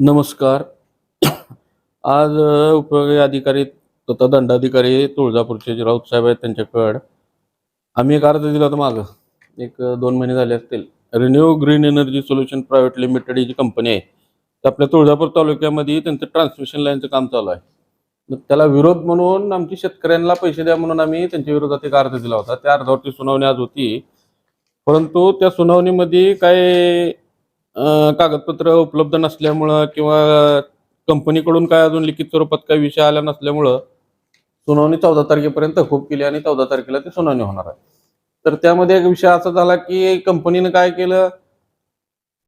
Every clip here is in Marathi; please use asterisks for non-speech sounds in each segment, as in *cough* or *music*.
नमस्कार. *coughs* आज उपयोगी अधिकारी तथा दंडाधिकारी तुळजापूरचे जे राऊत साहेब आहेत त्यांच्याकडं. आम्ही एक अर्ज दिला होता मागं. एक दोन महिने झाले असतील. ReNew Green Energy Solution Private Limited ही जी कंपनी आहे ती आपल्या तुळजापूर तालुक्यामध्ये त्यांचं ट्रान्समिशन लाईनचं काम चालू आहे. मग त्याला विरोध म्हणून आमची शेतकऱ्यांना पैसे द्या म्हणून आम्ही त्यांच्या विरोधात एक अर्ज दिला होता. त्या अर्जावरती सुनावणी आज होती. परंतु त्या सुनावणीमध्ये काय कागदपत्र उपलब्ध नसल्यामुळं किंवा कंपनीकडून काय अजून लिखित स्वरूपात काही विषय आला नसल्यामुळं सुनावणी चौदा तारखेपर्यंत तहकूब केली आणि चौदा तारखेला ती सुनावणी होणार आहे. तर त्यामध्ये एक विषय असा झाला की कंपनीनं काय केलं?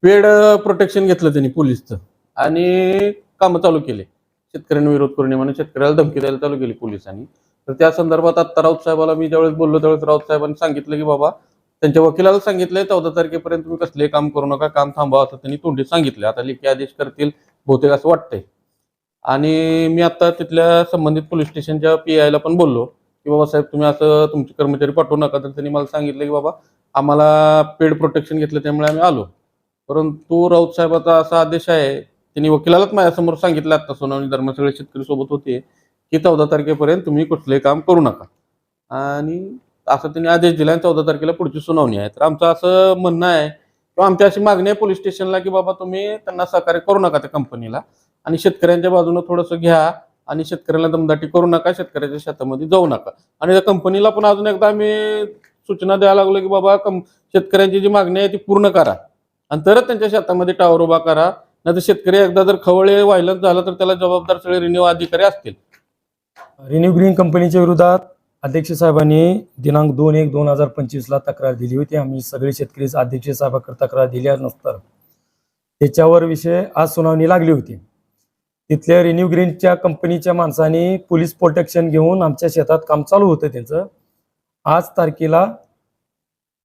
पेड प्रोटेक्शन घेतलं त्यांनी पोलीसचं आणि कामं चालू केले. शेतकऱ्यांनी विरोध करणे म्हणून शेतकऱ्याला धमकी द्यायला चालू केली पोलिसांनी. तर त्या संदर्भात आत्ता राऊत साहेबाला मी ज्यावेळेस बोललो त्यावेळेस राऊत साहेबांनी सांगितलं की बाबा त्यांच्या वकिलाला सांगितलंय चौदा तारखेपर्यंत तुम्ही कसले काम करू नका काम थांबवा असं त्यांनी तोंडी सांगितले आता लेखी आदेश करतील बहुतेक असं वाटतंय. आणि मी आता तिथल्या संबंधित पोलीस स्टेशनच्या पी आयला पण बोललो की बाबा साहेब तुम्ही असं तुमचे कर्मचारी पाठवू नका. तर त्यांनी मला सांगितलं की बाबा आम्हाला पेड प्रोटेक्शन घेतलं त्यामुळे आम्ही आलो. परंतु राऊत साहेबाचा असा आदेश आहे त्यांनी वकिलालाच माझ्यासमोर सांगितलं आता सोनावणी दरम्यान सगळे शेतकरी सोबत होते की चौदा तारखेपर्यंत तुम्ही कुठलंही काम करू नका. आणि असं त्यांनी आदेश दिला आणि चौदा तारखेला पुढची सुनावणी आहे. तर आमचं असं म्हणणं आहे किंवा आमची अशी मागणी आहे पोलीस स्टेशनला की बाबा तुम्ही त्यांना सहकार्य करू नका त्या कंपनीला आणि शेतकऱ्यांच्या बाजूनं थोडंसं घ्या आणि शेतकऱ्याला दमदाटी करू नका शेतकऱ्याच्या शेतामध्ये जाऊ नका. आणि त्या कंपनीला पण अजून एकदा आम्ही सूचना द्यायला लागलो की बाबा कं शेतकऱ्यांची जी मागणी आहे ती पूर्ण करा आणि तरच त्यांच्या शेतामध्ये टावर उभा करा. नाही तर शेतकरी एकदा जर खवळे व्हायलन्स झाला तर त्याला जबाबदार सगळे रिन्यू अधिकारी असतील. रिन्यू ग्रीन कंपनीच्या विरोधात अध्यक्ष साहेबांनी दिनांक दोन एक दोन हजार पंचवीसला तक्रार दिली होती. आम्ही सगळे शेतकरी अध्यक्ष साहेबांकडे तक्रार दिल्यानंतर त्याच्यावर विषय आज सुनावणी लागली होती. तिथल्या रिन्यू ग्रीनच्या कंपनीच्या माणसांनी पोलीस प्रोटेक्शन घेऊन आमच्या शेतात काम चालू होतं त्यांचं. आज तारखेला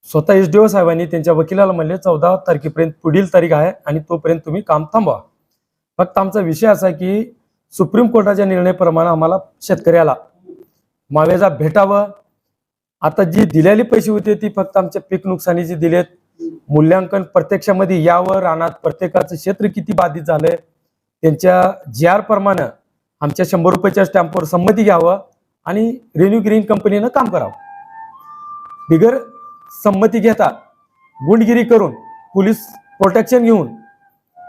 स्वतः एस डी ओ साहेबांनी त्यांच्या वकिलाला म्हणले चौदा तारखेपर्यंत पुढील तारीख आहे आणि तोपर्यंत तुम्ही काम थांबवा. फक्त आमचा विषय असा की सुप्रीम कोर्टाच्या निर्णयाप्रमाणे आम्हाला शेतकऱ्याला मावेजा भेटावं. आता जी दिलेली पैसे होते ती फक्त आमच्या पीक नुकसानीची दिलेत. मूल्यांकन प्रत्यक्षामध्ये यावं रानात प्रत्येकाचं क्षेत्र किती बाधित झालंय त्यांच्या जी आर प्रमाणे आमच्या शंभर रुपयाच्या स्टॅम्पवर संमती घ्यावं आणि रेन्यू ग्रीन कंपनीनं काम करावं. बिगर संमती घेता गुंडगिरी करून पोलीस प्रोटेक्शन घेऊन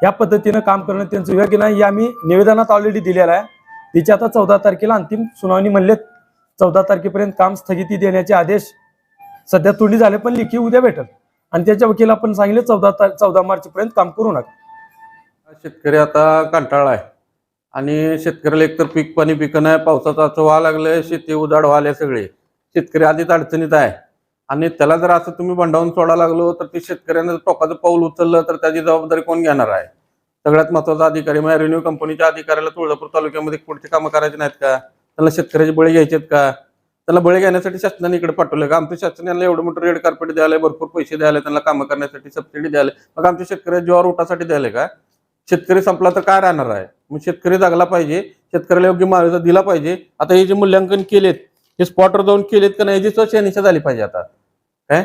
या पद्धतीनं काम करणं त्यांचं योग्य नाही हे आम्ही निवेदनात ऑलरेडी दिलेलं आहे. तिची आता चौदा तारखेला अंतिम सुनावणी म्हणलेत. चौदा तारखेपर्यंत काम स्थगिती देण्याचे आदेश सध्या तोंडी झाले पण लिखी उद्या भेटल. आणि त्याच्या वकील आपण सांगितले चौदा तार चौदा मार्च पर्यंत काम करू नका. शेतकरी आता कंटाळा आहे. आणि शेतकऱ्याला एकतर पीक पाणी पिकं नाही पावसाचा असं व्हावं लागलंय शेती उजाड व्हायला सगळे. शेतकरी आधीच अडचणीत आहे. आणि त्याला जर असं तुम्ही बंडावून सोडा लागलो तर ते शेतकऱ्यानं टोकाचं पाऊल उचललं तर त्याची जबाबदारी कोण घेणार आहे? सगळ्यात महत्त्वाचा अधिकारी म्हणजे रेव्हेन्यू कंपनीच्या अधिकाऱ्याला तुळजापूर तालुक्यामध्ये पुढची कामं करायची नाहीत का? त्याला शेतकऱ्याचे बळे घ्यायचेत का? त्याला बळे घेण्यासाठी शासनाने इकडे पाठवलं का? आमच्या शासनाला एवढं मोठं रेड कार्पेट द्यायला भरपूर पैसे द्यायला त्यांना कामं करण्यासाठी सबसिडी द्यायला मग आमच्या शेतकऱ्या ज्वार उठासाठी द्यायला का? शेतकरी संपला तर काय राहणार आहे? मग शेतकरी जगला पाहिजे शेतकऱ्याला योग्य मावेजा दिला पाहिजे. आता हे जे मूल्यांकन केलेत हे स्पॉटवर जाऊन केलेत का नाही याची शहानिशा झाली पाहिजे आता. काय?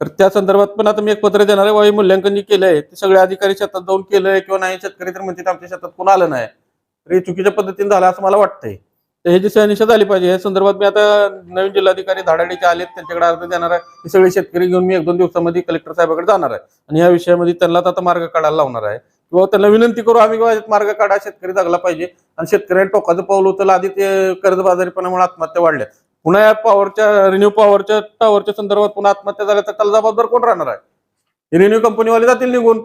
तर त्या संदर्भात पण आता मी एक पत्र देणार आहे हे मूल्यांकन जे केलंय ते सगळे अधिकारी शेतात जाऊन केलंय किंवा नाही शेतकरी तर म्हणतात आमच्या शेतात कोण आलं नाही. तर हे चुकीच्या पद्धतीने झालं असं मला वाटतंय. ह्याची सहनिशा झाली पाहिजे. या संदर्भात मी आता नवीन जिल्हाधिकारी धाडाडीचे आलेत. त्यांच्याकडे अर्ज देणार आहे. हे सगळे शेतकरी घेऊन मी एक दोन दिवसामध्ये कलेक्टर साहेबाकडे जाणार आहे. आणि या विषयामध्ये त्यांना आता मार्ग काढायला लावणार आहे. किंवा त्यांना विनंती करू आम्ही मार्ग काढा शेतकरी जगला पाहिजे. आणि शेतकऱ्यांनी टोकाचं पाऊल उचललं. आधी ते कर्जबाजारीपणामुळे आत्महत्या वाढल्या. पुन्हा या पॉवरच्या रिन्यू पॉवरच्या टॉवरच्या संदर्भात पुन्हा आत्महत्या झाल्या तर त्याला जबाबदार कोण राहणार आहे? रिन्यू कंपनीवाले जातील निघून.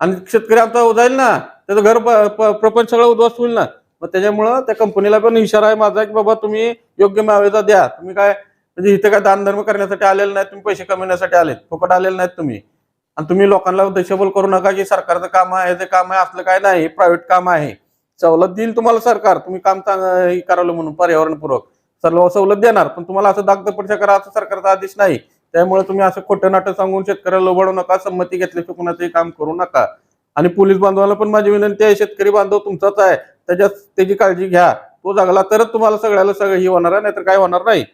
आणि शेतकरी आमचा जाईल ना? त्याचं घर प्रपंच सगळं उद्ध्वस्त होईल ना? मग त्याच्यामुळं त्या कंपनीला पण इशारा आहे माझा की बाबा तुम्ही योग्य मावेजा द्या. तुम्ही काय म्हणजे इथे काय दान धर्म करण्यासाठी आलेले नाहीत तुम्ही पैसे कमवण्यासाठी आलेत. फुकट आलेले नाहीत तुम्ही. आणि तुम्ही लोकांना देशबोल करू नका की सरकारचं काम आहे जे काम आहे असलं काय नाही प्रायव्हेट काम आहे. सवलत देईल तुम्हाला सरकार. तुम्ही काम चांगलं करावलं म्हणून पर्यावरणपूर्वक सर्व सवलत देणार पण तुम्हाला असं दागदपटशा करा असं सरकारचा आदेश नाही. त्यामुळे तुम्ही असं खोटं नाटं सांगून शेतकऱ्याला लोबाडू नका संमती घेतल्याशिवाय कुणाचंही काम करू नका. आणि पोलीस बांधवाला पण माझी विनंती आहे शेतकरी बांधव तुमचाच आहे. त्याच्यात त्याची काळजी घ्या. तो जगला तरच तुम्हाला सगळ्याला सगळं ही होणार आहे नाहीतर काय होणार नाही.